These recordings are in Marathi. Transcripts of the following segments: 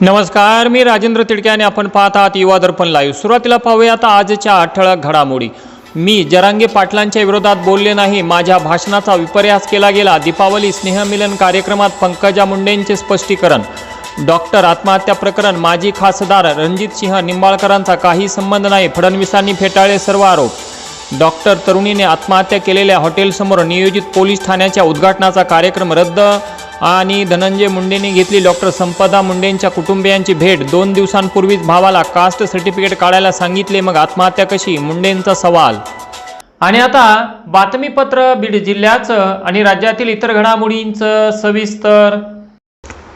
नमस्कार मी राजेंद्र तिडके आणि आपण पाहत आहात युवा दर्पण लाईव्ह सुरुवातीला पाहूया आता आजच्या ठळक घडामोडी. मी जरांगे पाटलांच्या विरोधात बोलले नाही माझ्या भाषणाचा विपर्यास केला गेला. दीपावली स्नेहमिलन कार्यक्रमात पंकजा मुंडेंचे स्पष्टीकरण. डॉक्टर आत्महत्या प्रकरण माजी खासदार रणजित सिंह निंबाळकरांचा काही संबंध नाही फडणवीसांनी फेटाळले सर्व आरोप. डॉक्टर तरुणीने आत्महत्या केलेल्या हॉटेलसमोर नियोजित पोलीस ठाण्याच्या उद्घाटनाचा कार्यक्रम रद्द आणि धनंजय मुंडेंनी घेतली. डॉक्टर संपदा मुंडेंच्या कुटुंबियांची भेट. दोन दिवसांपूर्वीच भावाला कास्ट सर्टिफिकेट काढायला सांगितले. मग आत्महत्या कशी? मुंडेंचा सवाल. आणि आता बातमीपत्र बीड जिल्ह्याचं आणि राज्यातील इतर घडामोडींचं सविस्तर.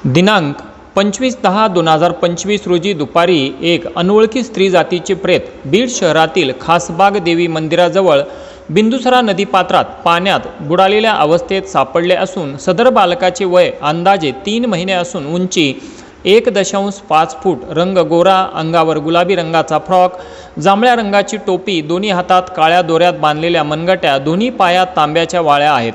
दिनांक पंचवीस दहा दोन हजार पंचवीस रोजी दुपारी एक अनोळखी स्त्री जातीचे प्रेत बीड शहरातील खासबाग देवी मंदिराजवळ बिंदुसरा नदीपात्रात पाण्यात बुडालेल्या अवस्थेत सापडले असून सदर बालकाचे वय अंदाजे तीन महिने असून उंची एक दशांश पाच फूट रंग गोरा अंगावर गुलाबी रंगाचा फ्रॉक जांभळ्या रंगाची टोपी दोन्ही हातात काळ्या दोऱ्यात बांधलेल्या मनगट्या दोन्ही पायात तांब्याच्या वाळ्या आहेत.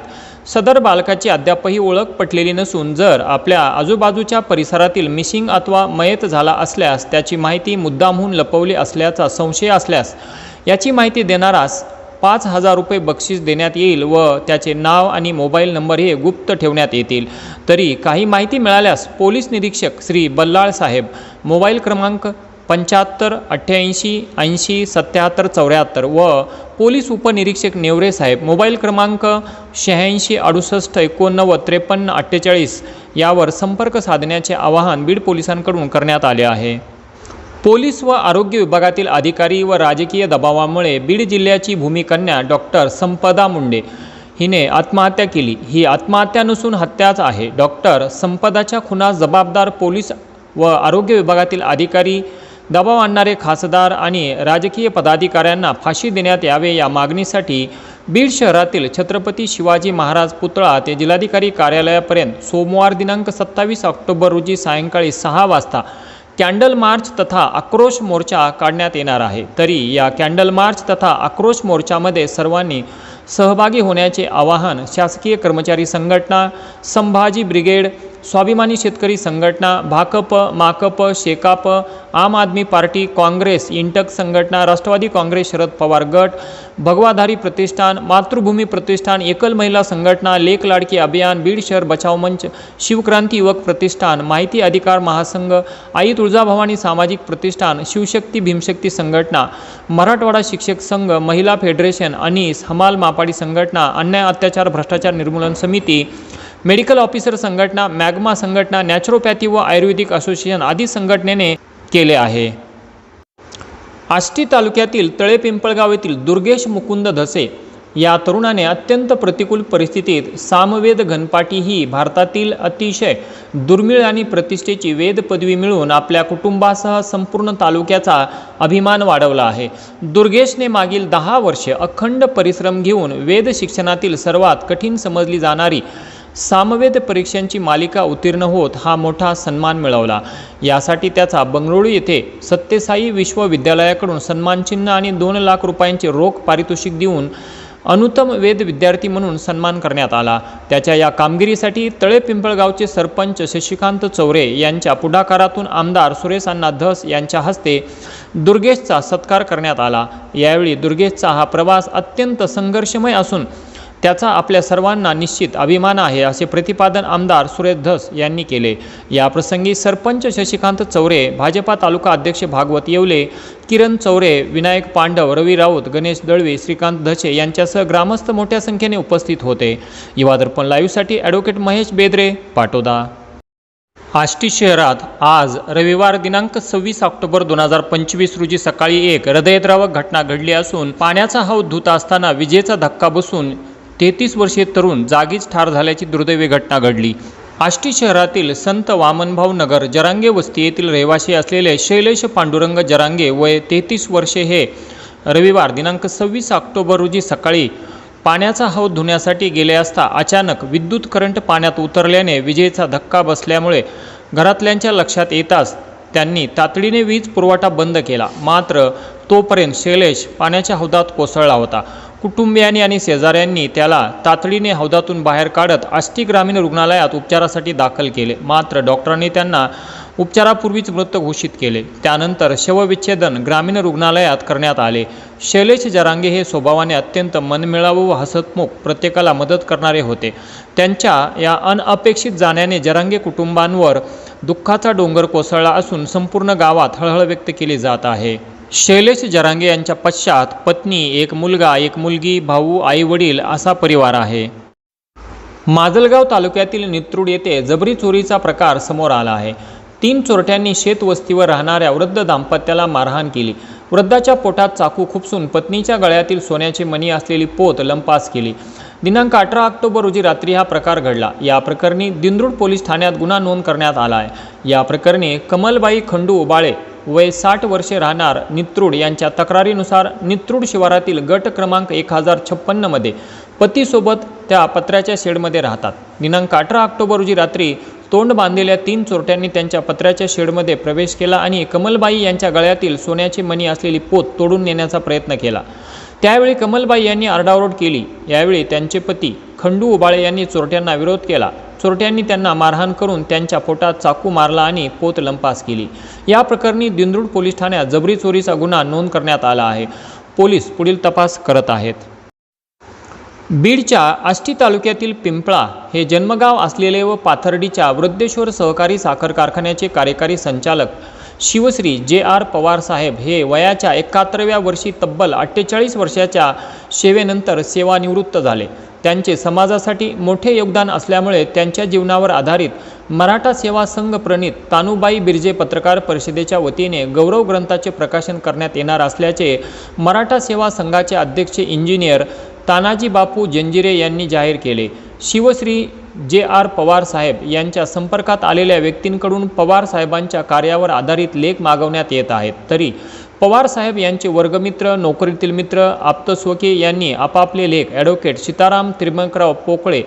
सदर बालकाची अद्यापही ओळख पटलेली नसून जर आपल्या आजूबाजूच्या परिसरातील मिसिंग अथवा मयत झाला असल्यास त्याची माहिती मुद्दामहून लपवली असल्याचा संशय असल्यास याची माहिती देणारास पाच हजार रुपये बक्षीस देण्यात येईल व त्याचे नाव आणि मोबाईल नंबर हे गुप्त ठेवण्यात येतील. तरी काही माहिती मिळाल्यास पोलीस निरीक्षक श्री बल्लाळ साहेब मोबाईल क्रमांक पंच्याहत्तर अठ्ठ्याऐंशी ऐंशी सत्याहत्तर चौऱ्याहत्तर व पोलीस उपनिरीक्षक नेवरे साहेब मोबाईल क्रमांक शहाऐंशी अडुसष्ट एकोणनव्वद त्रेपन्न अठ्ठेचाळीस यावर संपर्क साधण्याचे आवाहन बीड पोलिसांकडून करण्यात आले आहे. पोलीस व आरोग्य विभागातील अधिकारी व राजकीय दबावामुळे बीड जिल्ह्याची भूमिकन्या डॉक्टर संपदा मुंडे हिने आत्महत्या केली. ही आत्महत्या नसून हत्याच आहे. डॉक्टर संपदाच्या खुनास जबाबदार पोलीस व आरोग्य विभागातील अधिकारी दबाव आणणारे खासदार आणि राजकीय पदाधिकाऱ्यांना फाशी देण्यात यावे या मागणीसाठी बीड शहरातील छत्रपती शिवाजी महाराज पुतळा ते जिल्हाधिकारी कार्यालयापर्यंत सोमवार दिनांक सत्तावीस ऑक्टोबर रोजी सायंकाळी सहा वाजता कॅन्डल मार्च तथा आक्रोश मोर्चा काढण्यात येणार आहे. तरी या कॅन्डल मार्च तथा आक्रोश मोर्चामध्ये सर्वांनी सहभागी होण्याचे आवाहन शासकीय कर्मचारी संघटना संभाजी ब्रिगेड स्वाभिमानी शेतकरी संघटना भाकप माकप शेकाप आम आदमी पार्टी काँग्रेस इंटक संघटना राष्ट्रवादी काँग्रेस शरद पवार गट भगवाधारी प्रतिष्ठान मातृभूमी प्रतिष्ठान एकल महिला संघटना लेक लाडकी अभियान बीड शहर बचाव मंच शिवक्रांती युवक प्रतिष्ठान माहिती अधिकार महासंघ आई तुळजाभवानी सामाजिक प्रतिष्ठान शिवशक्ती भीमशक्ती संघटना मराठवाडा शिक्षक संघ महिला फेडरेशन अनिस हमाल मापाडी संघटना अन्याय अत्याचार भ्रष्टाचार निर्मूलन समिती मेडिकल ऑफिसर संघटना मॅग्मा संघटना नॅचरोपॅथी व आयुर्वेदिक असोसिएशन आदी संघटनेने केले आहे. आष्टी तालुक्यातील तळे पिंपळगाव येथील दुर्गेश मुकुंद धसे या तरुणाने अत्यंत प्रतिकूल परिस्थितीत सामवेद घनपाटी ही भारतातील अतिशय दुर्मिळ आणि प्रतिष्ठेची वेद पदवी मिळवून आपल्या कुटुंबासह संपूर्ण तालुक्याचा अभिमान वाढवला आहे. दुर्गेशने मागील दहा वर्षे अखंड परिश्रम घेऊन वेद शिक्षणातील सर्वात कठीण समजली जाणारी सामवेद परीक्षांची मालिका उत्तीर्ण होत हा मोठा सन्मान मिळवला. यासाठी त्याचा बंगळुरू येथे सत्यसाई विश्वविद्यालयाकडून सन्मानचिन्ह आणि दोन लाख रुपयांचे रोख पारितोषिक देऊन अनुतम वेद विद्यार्थी म्हणून सन्मान करण्यात आला. त्याच्या या कामगिरीसाठी तळे पिंपळगावचे सरपंच शशिकांत चौरे यांच्या पुढाकारातून आमदार सुरेश अण्णा धस यांच्या हस्ते दुर्गेशचा सत्कार करण्यात आला. यावेळी दुर्गेशचा हा प्रवास अत्यंत संघर्षमय असून त्याचा आपल्या सर्वांना निश्चित अभिमान आहे असे प्रतिपादन आमदार सुरेश धस यांनी केले. या प्रसंगी सरपंच शशिकांत चौरे भाजपा तालुका अध्यक्ष भागवत येवले किरण चौरे विनायक पांडव रवी राऊत गणेश दळवी श्रीकांत धचे यांच्यासह ग्रामस्थ मोठ्या संख्येने उपस्थित होते. युवा दर्पण लाईव्हसाठी ॲडव्होकेट महेश बेदरे पाटोदा. आष्टी शहरात आज रविवार दिनांक सव्वीस ऑक्टोबर दोन हजार पंचवीस रोजी सकाळी एक हृदयद्रावक घटना घडली असून पाण्याचा हौद धुत असताना विजेचा धक्का बसून तेहतीस वर्षीय तरुण जागीच ठार झाल्याची दुर्दैवी घटना घडली. आष्टी शहरातील संत वामनभाव नगर जरांगे वस्ती येथील रहिवासी असलेले शैलेश पांडुरंग जरांगे वय तेहतीस वर्षे हे रविवार दिनांक सव्वीस ऑक्टोबर रोजी सकाळी पाण्याचा हौद धुण्यासाठी गेले असता अचानक विद्युत करंट पाण्यात उतरल्याने विजेचा धक्का बसल्यामुळे घरातल्यांच्या लक्षात येताच त्यांनी तातडीने वीज पुरवठा बंद केला. मात्र तोपर्यंत शैलेश पाण्याच्या हौदात कोसळला होता. कुटुंबियांनी आणि शेजाऱ्यांनी त्याला तातडीने हौदातून बाहेर काढत आष्टी ग्रामीण रुग्णालयात उपचारासाठी दाखल केले. मात्र डॉक्टरांनी त्यांना उपचारापूर्वीच मृत घोषित केले. त्यानंतर शवविच्छेदन ग्रामीण रुग्णालयात करण्यात आले. शैलेश जरांगे हे स्वभावाने अत्यंत मनमिळावं व हसतमुख प्रत्येकाला मदत करणारे होते. त्यांच्या या अनअपेक्षित जाण्याने जरांगे कुटुंबांवर दुःखाचा डोंगर कोसळला असून संपूर्ण गावात हळहळ व्यक्त केली जात आहे. शैलेश जरांगे यांच्या पश्चात पत्नी एक मुलगा एक मुलगी भाऊ आई वडील असा परिवार आहे. माजलगाव तालुक्यातील नित्रूड येथे जबरी चोरीचा प्रकार समोर आला आहे. तीन चोरट्यांनी शेतवस्तीवर राहणाऱ्या वृद्ध दाम्पत्याला मारहाण केली. वृद्धाच्या पोटात चाकू खुपसून पत्नीच्या गळ्यातील सोन्याची मणी असलेली पोत लंपास केली. दिनांक अठरा ऑक्टोबर रोजी रात्री हा प्रकार घडला. या प्रकरणी दिंद्रूड पोलीस ठाण्यात गुन्हा नोंद करण्यात आला आहे. या प्रकरणी कमलबाई खंडू उबाळे वय साठ वर्षे राहणार नित्रूड यांच्या तक्रारीनुसार नित्रूड शिवारातील गट क्रमांक एक हजार छप्पन्नमध्ये पतीसोबत त्या पत्र्याच्या शेडमध्ये राहतात. दिनांक अठरा ऑक्टोबर रोजी रात्री तोंड बांधलेल्या तीन चोरट्यांनी त्यांच्या पत्र्याच्या शेडमध्ये प्रवेश केला आणि कमलबाई यांच्या गळ्यातील सोन्याची मणी असलेली पोत तोडून नेण्याचा प्रयत्न केला. त्यावेळी कमलबाई यांनी आरडाओरड केली. यावेळी त्यांचे पती खंडू उबाळे यांनी चोरट्यांना विरोध केला. चोरट्यांनी त्यांना मारहाण करून त्यांच्या पोटात चाकू मारला आणि पोत लंपास केली. या प्रकरणी दिंद्रूड पोलीस ठाण्यात जबरी चोरीचा गुन्हा नोंद करण्यात आला आहे. पोलीस पुढील तपास करत आहेत. बीडच्या आष्टी तालुक्यातील पिंपळा हे जन्मगाव असलेले व पाथर्डीच्या वृद्धेश्वर सहकारी साखर कारखान्याचे कार्यकारी संचालक शिवश्री जे आर पवार साहेब हे वयाच्या एकाहत्तराव्या वर्षी तब्बल अठ्ठेचाळीस वर्षाच्या सेवेनंतर सेवानिवृत्त झाले. त्यांचे समाजासाठी मोठे योगदान असल्यामुळे त्यांच्या जीवनावर आधारित मराठा सेवा संघ प्रणित तानुबाई बिर्जे पत्रकार परिषदेच्या वतीने गौरव ग्रंथाचे प्रकाशन करण्यात येणार असल्याचे मराठा सेवा संघाचे अध्यक्ष इंजिनियर तानाजी बापू जंजिरे यांनी जाहीर केले. शिवश्री जे आर पवार साहेब यांच्या संपर्कात आलेल्या व्यक्तींकडून पवार साहेबांच्या कार्यावर आधारित लेख मागवण्यात येत आहेत. तरी पवार साहेब यांचे वर्गमित्र नोकरीतील मित्र आप्तस्वके यांनी आपापले लेख ॲडव्होकेट सीताराम त्रिमंकराव पोकळे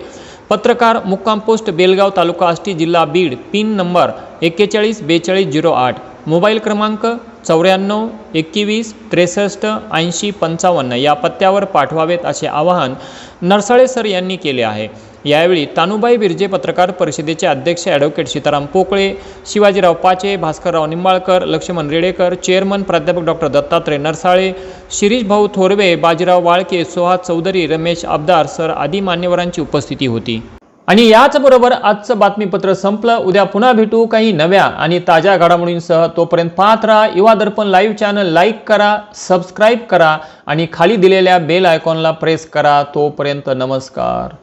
पत्रकार मुक्काम पोस्ट बेलगाव तालुका आष्टी जिल्हा बीड पिन नंबर एक्केचाळीस बेचाळीस झिरो आठ. मोबाईल क्रमांक चौऱ्याण्णव एकवीस त्रेसष्ट ऐंशी पंचावन्न या पत्त्यावर पाठवावेत असे आवाहन नरसाळे सर यांनी केले आहे. यावेळी तानुबाई बिर्जे पत्रकार परिषदेचे अध्यक्ष ॲडव्होकेट सीताराम पोकळे शिवाजीराव पाचे भास्करराव निंबाळकर लक्ष्मण रेडेकर चेअरमन प्राध्यापक डॉक्टर दत्तात्रय नरसाळे शिरीष भाऊ थोरवे बाजीराव वाळके सोहा चौधरी रमेश आबदार सर आदी मान्यवरांची उपस्थिती होती. आणि याचबरोबर आजचं बातमीपत्र संपलं. उद्या पुन्हा भेटू काही नव्या आणि ताज्या घडामोडींसह. तोपर्यंत पाहत राहा Yuva Darpan live channel like करा सबस्क्राईब करा आणि खाली दिलेल्या बेल आयकॉनला प्रेस करा. तोपर्यंत नमस्कार.